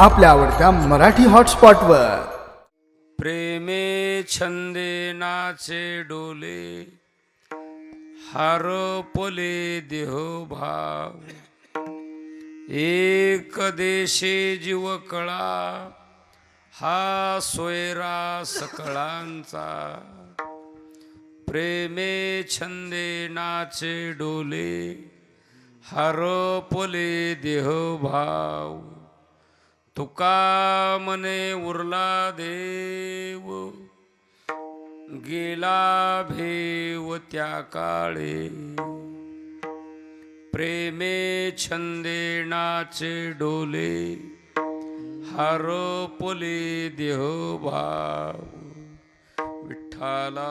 आपल्या आवडत्या मराठी हॉटस्पॉटवर. प्रेमे छंदे नाचे डोले हरपले देह भाव. एक देशे जीव कळा हा सोयरा सकळांचा. प्रेमे छंदे नाचे डोले हरपले देह भाव. तुका मने उरला देव गेला भेव त्या काळे. प्रेमे छंदे नाचे डोले हरपले देह भाव विठ्ठाला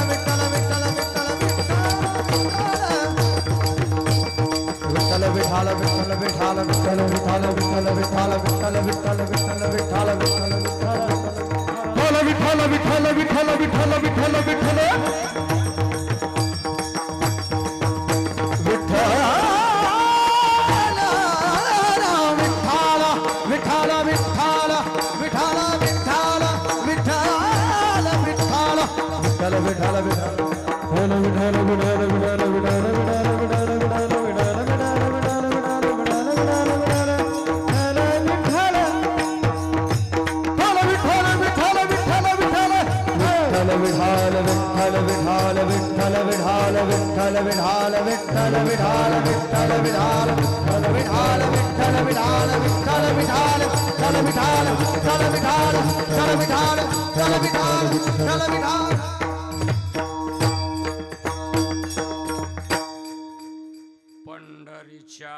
पंढरीच्या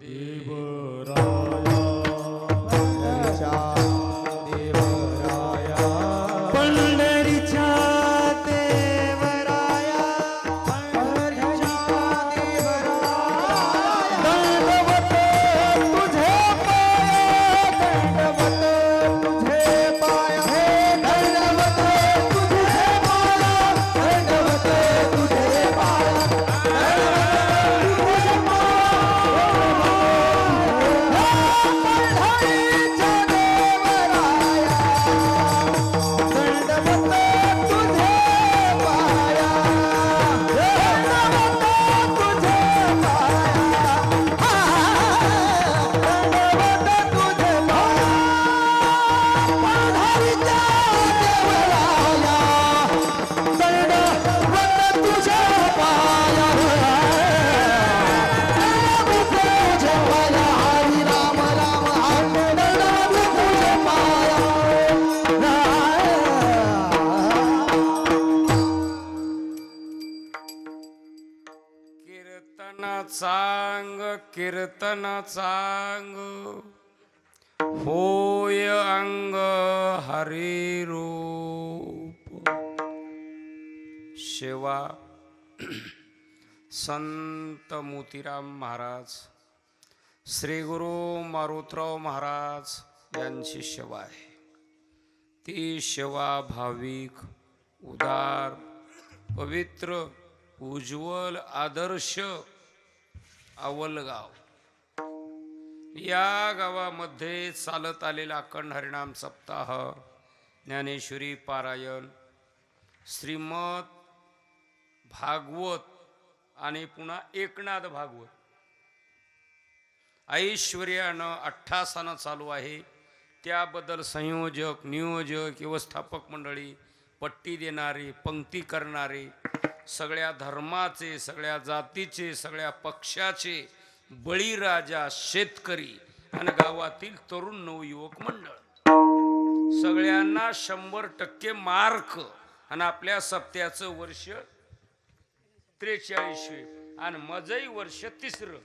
देवराया होय अंग हरी रूप शेवा संत मोतीराम महाराज श्री गुरु मारुतराव महाराज यांची सेवा आहे ती सेवा भाविक उदार पवित्र उज्ज्वल आदर्श अवलगाव या गावामध्ये चालत आलेला अखंड हरिणाम सप्ताह ज्ञानेश्वरी पारायण श्रीमद भागवत आणि पुन्हा एकनाथ भागवत. ऐश्वर्यानं अठ्ठासानं चालू आहे. त्याबद्दल संयोजक नियोजक व्यवस्थापक मंडळी पट्टी देणारे पंक्ती करणारे सगळ्या धर्माचे सगळ्या जातीचे सगळ्या पक्षाचे बळीराजा शेतकरी आणि गावातील तरुण नवयुवक मंडळ. सगळ्यांना शंभर टक्के मार्क आणि आपल्या सप्त्याचं वर्ष त्रेचाळीसवे आणि मजही वर्ष तिसरं.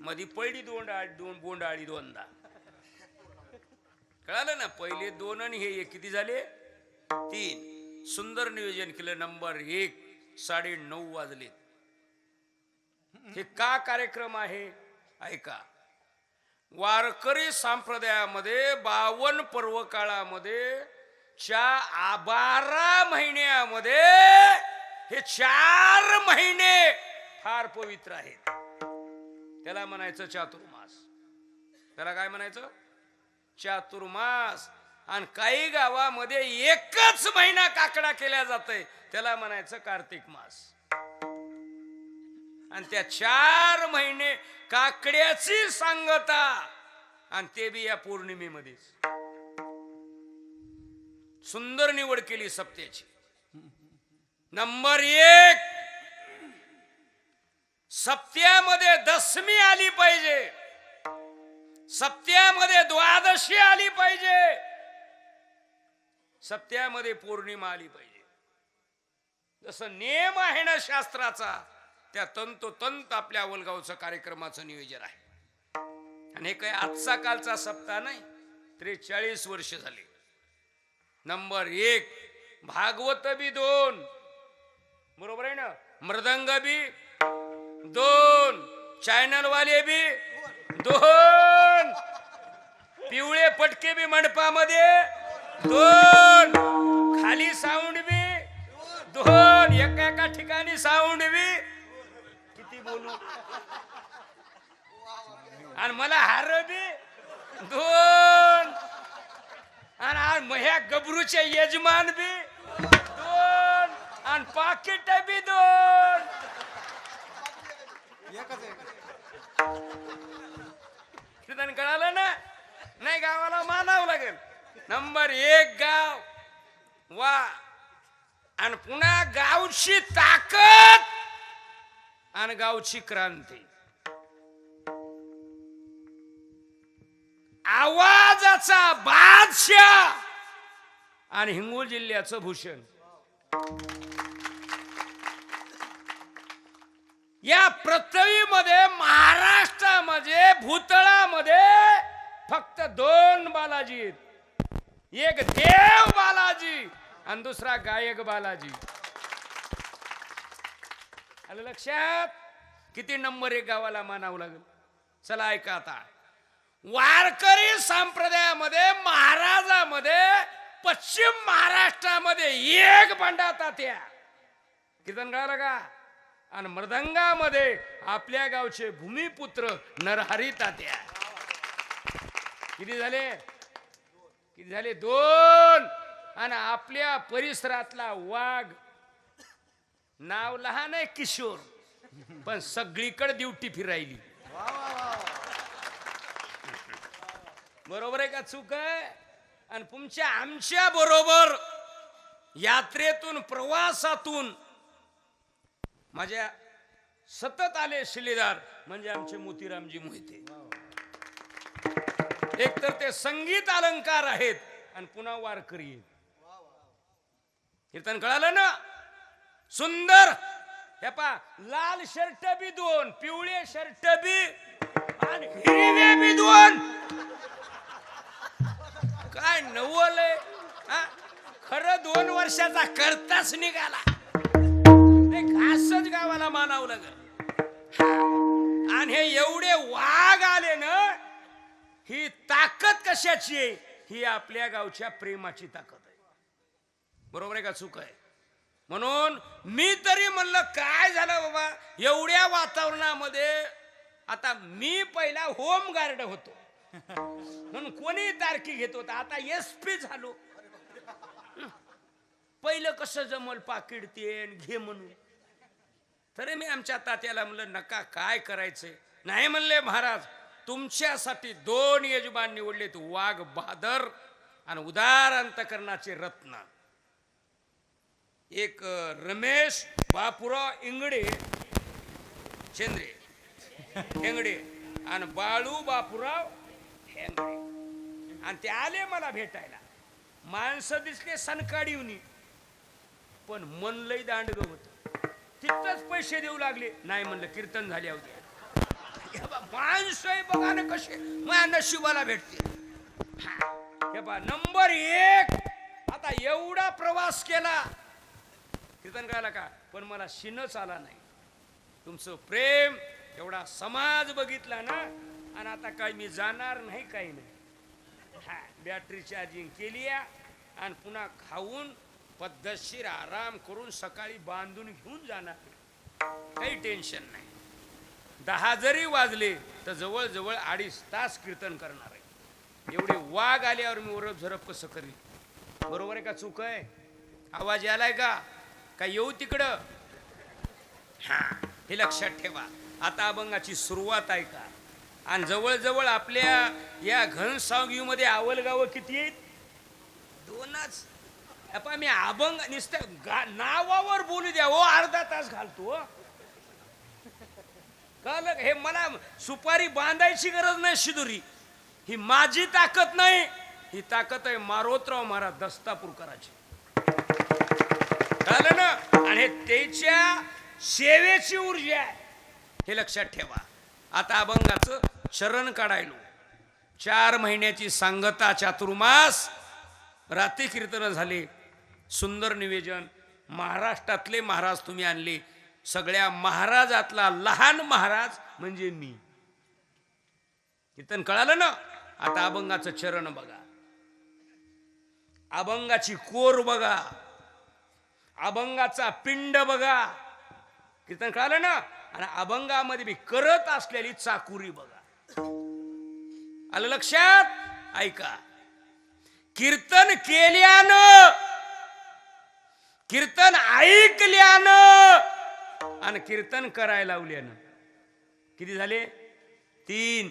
मधी पहिली दोन आळी दोन बोंड आळी दोनदा. कळालं ना? पहिले दोन आणि हे एक. किती झाले? तीन. सुंदर नियोजन केलं. नंबर एक. साडे नऊ वाजलेत. हे का कार्यक्रम आहे? ऐका. वारकरी संप्रदायामध्ये बावन पर्व काळामध्ये च्या आबारा बारा महिन्यामध्ये हे चार महिने फार पवित्र आहेत. त्याला म्हणायचं चातुर्मास. त्याला काय म्हणायचं? चातुर्मास. आणि काही गावामध्ये एकच महिना काकडा केला जातोय. त्याला म्हणायचं कार्तिक मास. आणि त्या चार महिने काकड्याची सांगता. आणि ते बी या पौर्णिमेमध्येच. सुंदर निवड केली सप्त्याची. नंबर एक. सप्त्यामध्ये दशमी आली पाहिजे. सप्त्यामध्ये द्वादशी आली पाहिजे. सत्यामध्ये पौर्णिमा आली पाहिजे. जसं नियम आहे ना शास्त्राचा त्या तंतोतंत आपल्या अवलगावचं कार्यक्रमाचं नियोजन आहे. आणि हे काही आजचा कालचा सप्ताह नाही त्रेचाळीस वर्ष झाले. नंबर एक भागवत बी दोन. बरोबर आहे ना? मृदंग बी दोन. चॅनल वाले बी दोन. पिवळे पटके बी मंडपामध्ये दोन खाली साऊंड बी. दोन एका एका ठिकाणी साऊंड बी. किती बोलू? आणि मला हार बी. दोन आणि आज ह्या गबरूचे यजमान बी. दोन आणि पाकिट बी दोन कळालं ना? नाही गावाला मानावं लागेल. नंबर एक गाव. वा. आणि पुन्हा गावची ताकद आणि गावची क्रांती. आवाजाचा बादशाह आणि हिंगोल जिल्ह्याचं भूषण. या पृथ्वीमध्ये महाराष्ट्रामध्ये भूतळामध्ये फक्त दोन बालाजी आहेत. एक देव बालाजी आणि दुसरा गायक बालाजी. आलं लक्षात? किती नंबर एक गावाला मानावं लागेल. चला ऐका आता. वारकरी संप्रदायामध्ये महाराजामध्ये पश्चिम महाराष्ट्रामध्ये एक बंडा तात्या. कीर्तन गायला का? आणि मृदंगामध्ये आपल्या गावचे भूमिपुत्र नरहरी तात्या. किती झाले? किती झाले दोन. आणि आपल्या परिसरातला वाघ नाव लहान आहे किशोर पण सगळीकडे ड्युटी फिरायली. बरोबर आहे का चूक आहे? आणि तुमच्या आमच्या बरोबर यात्रेतून प्रवासातून माझ्या सतत आले शिलेदार म्हणजे आमचे मोतीरामजी मोहिते. एक तर ते संगीत अलंकार आहेत आणि पुन्हा वारकरी. कीर्तन कळालं ना? सुंदर. हे पा लाल शर्ट बी दोन पिवळे शर्ट बी आणि हिरवे बी दोन. काय नवल हा? खरं दोन वर्षाचा करताच निघाला. ते घासच गावाला मानावं लागल. आणि हे एवढे वाघ ताकद कशाची आहे? ही आपल्या गावच्या प्रेमाची ताकद आहे. बरोबर आहे का चूक आहे? म्हणून मी तरी म्हणलं काय झालं बाबा? एवढ्या वातावरणामध्ये आता मी पहिला होम गार्ड होतो. म्हणून कोणी तारखी घेत होता? आता एस पी झालो. पहिलं कसं जमल पाकिट तेन घे म्हणून. तरी मी आमच्या तात्याला म्हणलं नका काय करायचंय? नाही म्हणले महाराज. तुमच्यासाठी दोन यजमान निवडलेत वाघ बहादर आणि उदार अंतकरणाचे रत्न. एक रमेश बापुराव इंगडे. शेंद्रे. हेंगडे आणि बाळू बापुराव हेंगडे आणि ते आले मला भेटायला. माणसं दिसले सनकाडीवनी पण मन लई दांडग होत. तिथंच पैसे देऊ लागले. नाही म्हणलं कीर्तन झाले होते माणसं बघा ना कसे माझ्या नशिबाला भेटते. हा. हे बा नंबर एक. आता एवढा प्रवास केला. कीर्तन करायला का? पण मला शिनच आला नाही. तुमचं प्रेम एवढा समाज बघितला ना आणि आता काय मी जाणार नाही काही नाही. हा बॅटरी चार्जिंग केली आणि पुन्हा खाऊन पद्धतशीर आराम करून सकाळी बांधून घेऊन जाणार. काही टेन्शन नाही. दहा जरी वाजले तर जवळजवळ अडीच तास कीर्तन करणार आहे. एवढे वाघ आल्यावर मी ओरप झरप कसं करीन? बरोबर आहे का चूक आहे? आवाज आलाय का? का येऊ तिकडं? हा हे लक्षात ठेवा. आता अभंगाची सुरुवात आहे का? आणि जवळजवळ आपल्या या घनसावगीमध्ये आवलगावं किती आहेत? दोनच. मी अभंग नुसतं गा- नावावर बोलू द्या हो अर्धा तास घालतो हो. कळलं हे मला सुपारी बांधायची गरज नाही शिदुरी. ही माझी ताकद नाही ही ताकद आहे मारोतराव महाराज दस्तापूरकराची. कळलं ना? आणि त्याच्या सेवेची ऊर्जा आहे. हे लक्षात ठेवा. आता अभंगाचं शरण काढायलो. चार महिन्याची सांगता चातुर्मास. रात्री कीर्तन झाले. सुंदर निवेदन. महाराष्ट्रातले महाराज तुम्ही आणले. सगळ्या महाराजातला लहान महाराज म्हणजे मी. कीर्तन कळालं ना? आता अभंगाचं चरण बघा. अभंगाची कोर बघा. अभंगाचा पिंड बघा. कीर्तन कळालं ना? आणि अभंगामध्ये मी करत असलेली चाकुरी बघा. आलं लक्षात? ऐका. कीर्तन केल्यानं कीर्तन ऐकल्यानं आणि कीर्तन करायला लावल्यानं किती झाले? तीन.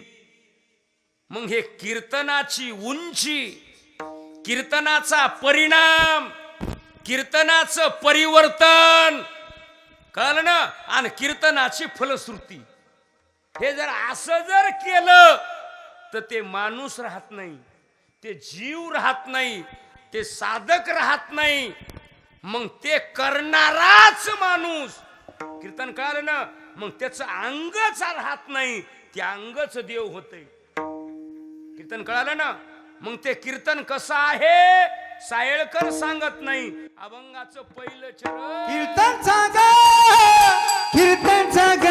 मग हे कीर्तनाची उंची कीर्तनाचा परिणाम कीर्तनाचं परिवर्तन. कळलं ना? आणि कीर्तनाची फलश्रुती. हे जर असं जर केलं तर ते माणूस राहत नाही ते जीव राहत नाही ते साधक राहत नाही. मग ते करणाराच माणूस कीर्तन कळालं ना मग त्याचं अंगच राहत नाही ते अंगच देव होतंय. कीर्तन कळालं ना मग ते कीर्तन कसं आहे सायळकर सांगत नाही. अभंगाचं पहिलं चरण कीर्तन सांग कीर्तन सांग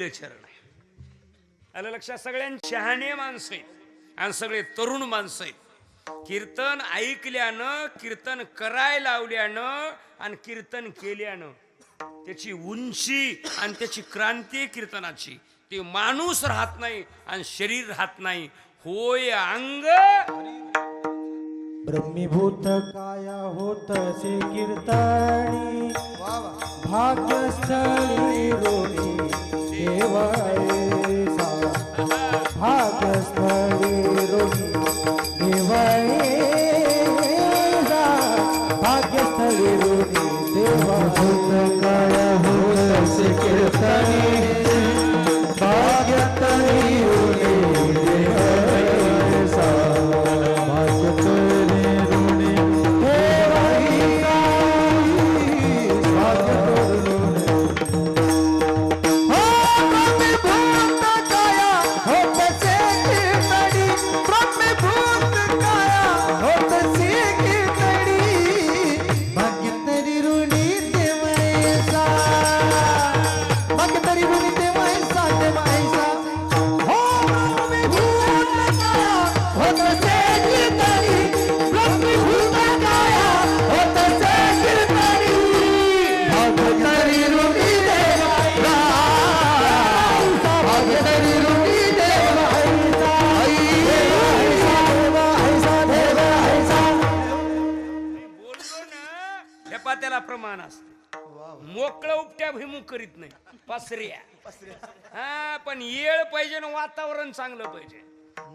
पहिलं चरण आहे. आलं लक्षात? सगळ्यांनी शहाणे माणसं आहेत. आणि सगळे तरुण माणसं आहेत. कीर्तन ऐकल्यानं कीर्तन कराय लावल्यानं आणि कीर्तन केल्यानं त्याची उंची आणि त्याची क्रांती कीर्तनाची. ते माणूस राहत नाही आणि शरीर राहत नाही. होय अंग! ब्रह्मीभूत काया होतसे कीर्तनी. भाग्यस्थळी रोणी देवायसा भाग्यस्थळी वातावरण चांगलं पाहिजे.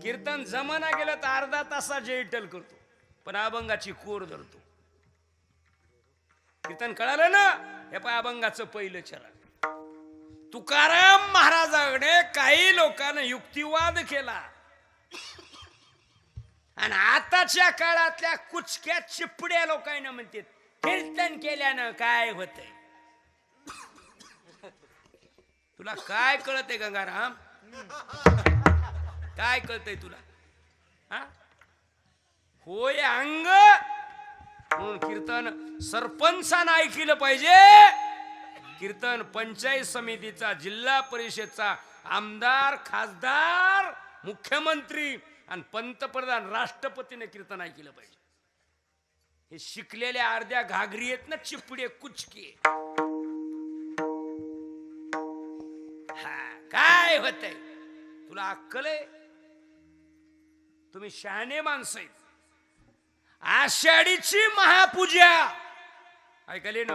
कीर्तन जमाना गेलं तर अर्धा तासा जेटल करतो पण अभंगाची कोर धरतो. कीर्तन कळालं ना? हे पा अभंगाचं पहिलं चरण. तुकाराम महाराजाकडे काही लोकांना युक्तिवाद केला. आणि आताच्या काळातल्या कुचक्या चिपड्या लोकांना म्हणते कीर्तन केल्यानं काय होतंय? तुला काय कळतंय गंगाराम? काय कळतय तुला? हा? होय अंग! म्हणून कीर्तन सरपंचानं ऐकलं पाहिजे. कीर्तन पंचायत समितीचा जिल्हा परिषदचा आमदार खासदार मुख्यमंत्री आणि पंतप्रधान राष्ट्रपतीने कीर्तन ऐकलं पाहिजे. हे शिकलेल्या अर्ध्या घागरी आहेत ना चिपडे कुचके. काय होतंय? तुला अक्कल आहे? तुम्ही शहाणे माणसं आहेत. आषाढीची महापूजा. ऐकले ना?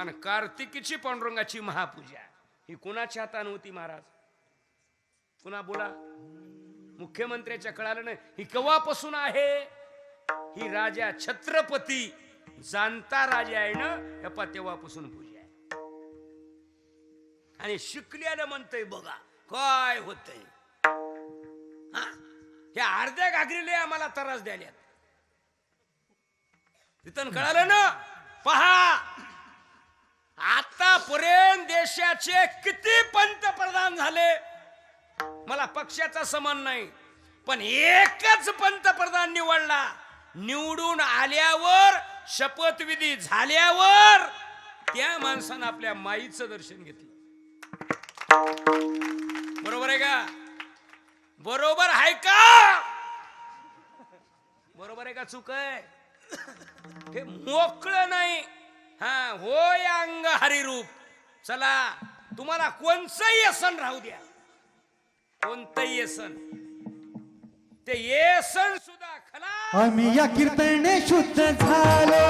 आणि कार्तिकीची पांडुरंगाची महापूजा. ही कुणाच्या हातानं होती महाराज? पुन्हा बोला? मुख्यमंत्र्याच्या कळालं नाही. ही केव्हापासून आहे? ही राजा छत्रपती जाणता राजा आहे ना? या तेव्हापासून पूजा आणि शिकल्यानं म्हणतंय बघा काय होतंय? हा? ह्या अर्ध्या घागरीले आम्हाला त्रास द्याल्यात तिथं कळालं ना? पहा! आतापर्यंत देशाचे किती पंतप्रधान झाले? मला पक्षाचा समान नाही पण एकच पंतप्रधान निवडला. निवडून आल्यावर शपथविधी झाल्यावर त्या माणसानं आपल्या माईचं दर्शन घेतलं. बरोबर आहे का? बरोबर आहे का? बरोबर आहे का चूक आहे? हे मोकळं नाही. हा होय अंग हरिरूप. चला तुम्हाला कोणचंही व्यसन राहू द्या. कोणतंही व्यसन ते येसन सुद्धा खला आम्ही या कीर्तने शुद्ध झालो.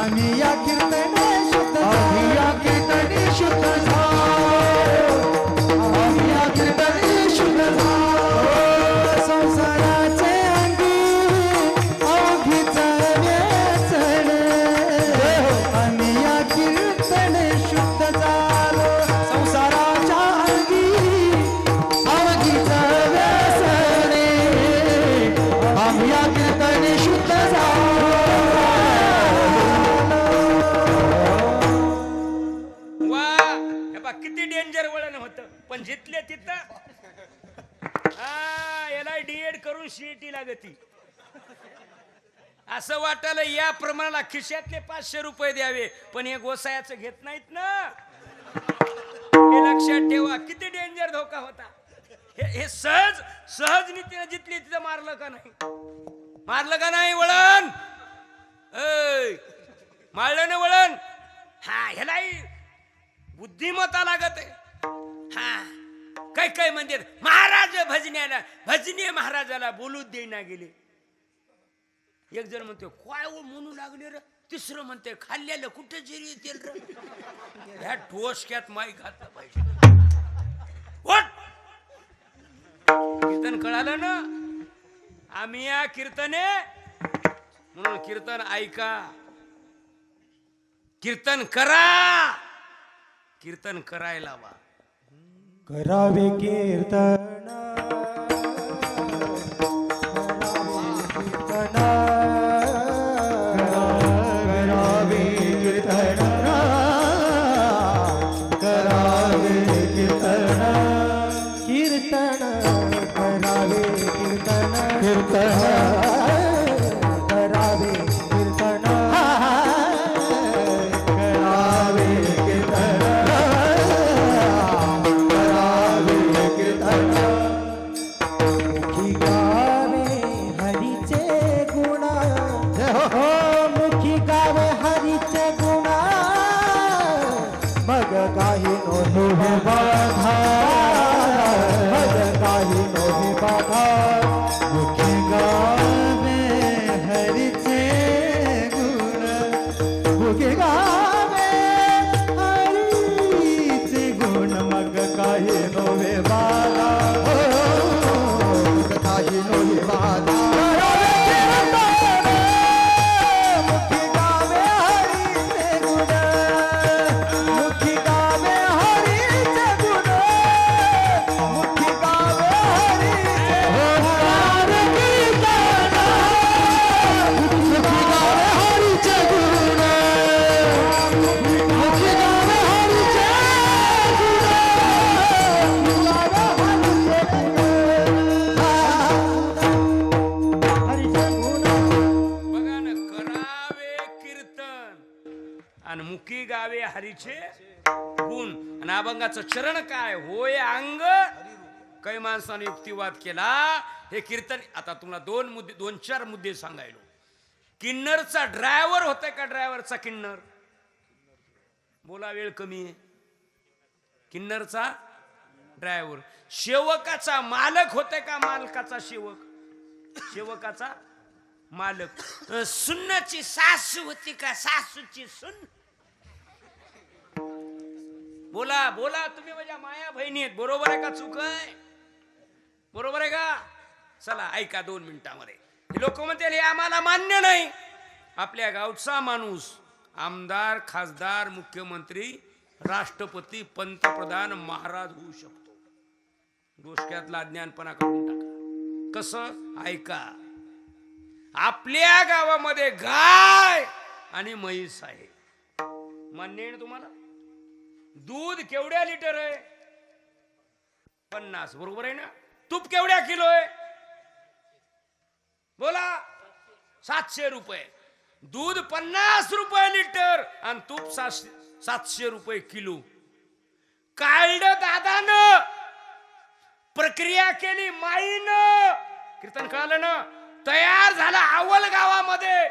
आम्ही या कीर्तने शुद्ध आम्ही या कीर्तने शुद्ध झालो. खिशातले पाचशे रुपये द्यावे पण हे गोसायाचं घेत नाहीत ना. हे लक्षात ठेवा किती डेंजर धोका होता. हे हे सहज सहज नीतीनं जितली तिथं मारलं का नाही? मारलं का नाही वळण? मारलं ना वळण? हा ह्यालाही बुद्धिमत्ता लागत आहे. हा काय काय म्हणजे महाराज भजन्याला भजनी महाराजाला बोलूच देईना गेले. एक जण म्हणते काय हो म्हणू लागले र? तिसरं म्हणते खाल्लेलं कुठे जिरी येतील र? ह्या ठोसक्यात माई घातलं पाहिजे. कीर्तन कळालं ना? आम्ही या कीर्तने. म्हणून कीर्तन ऐका. कीर्तन करा. कीर्तन करायला वा. करावे कीर्तन. चरण काय? होय अंग? काही माणसाने युक्तिवाद केला. हे कीर्तन आता तुम्हाला दोन मुद्दे दोन चार मुद्दे सांगायलो. किन्नरचा ड्रायव्हर होता का ड्रायव्हरचा किन्नर? बोला वेळ कमी आहे. किन्नरचा ड्रायव्हर. सेवकाचा मालक होते का मालकाचा सेवक सेवकाचा मालक. सुन्नाची सासू होती का सासूची सुन? बोला बोला तुम्ही माझ्या माया बहिणी आहेत. बरोबर आहे का चुक आहे? बरोबर आहे का? चला ऐका दोन मिनिटामध्ये. लोक म्हणते हे आम्हाला मान्य नाही. आपल्या गावचा माणूस आमदार खासदार मुख्यमंत्री राष्ट्रपती पंतप्रधान महाराज होऊ शकतो. गोष्ट्यातला ज्ञानपणा काढून टाका. कस? ऐका. आपल्या गावामध्ये गाय आणि म्हैस आहे. मान्य आहे तुम्हाला? दूध केवढ्या लिटर आहे? पन्नास बरोबर आहे ना? तूप केवढ्या किलो आहे? बोला. सातशे रुपये. दूध पन्नास रुपये लिटर आणि तूप सातशे रुपये किलो. काढलं दादानं प्रक्रिया केली माईनं. कीर्तन कळालं ना? तयार झाला आवल गावामध्ये.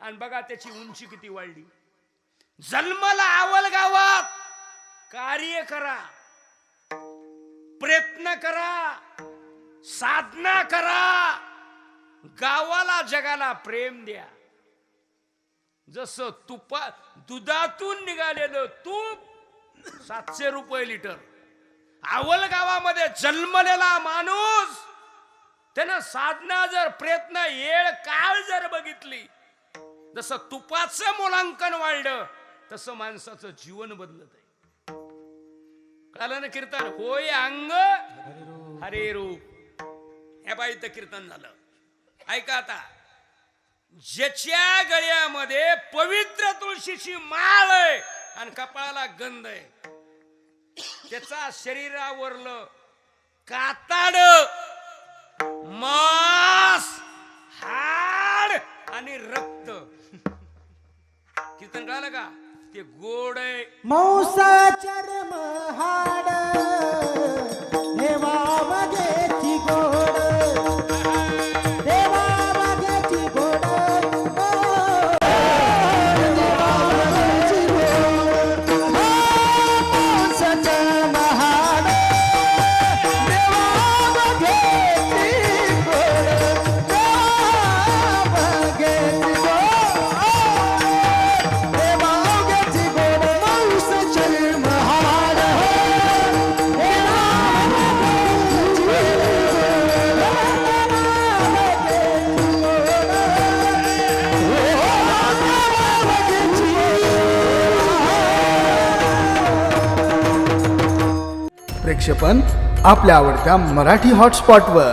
आणि बघा त्याची उंची किती वाढली. जन्मला आवल गावात. कार्य करा. प्रयत्न करा. साधना करा. गावाला जगाला प्रेम द्या. जसं तुपा दुधातून निघालेलं तूप सातशे रुपये लिटर. आवल गावामध्ये जन्मलेला माणूस त्यानं साधना जर प्रयत्न येळ काळ जर बघितली जसं तुपाचं मुलांकन वाढलं तसं माणसाचं जीवन बदलत आहे. कळालं ना कीर्तन? होय अंग हरे रूप. या बाई तर कीर्तन झालं. ऐका आता. ज्याच्या गळ्यामध्ये पवित्र तुळशीची माळ आहे आणि कपाळाला गंध आहे. त्याचा शरीरावरलं काताड मास हाड आणि रक्त. कीर्तन कळालं का? ते गोड आहे. मौसा चरम हाड पण आपल्या आवडत्या मराठी हॉटस्पॉटवर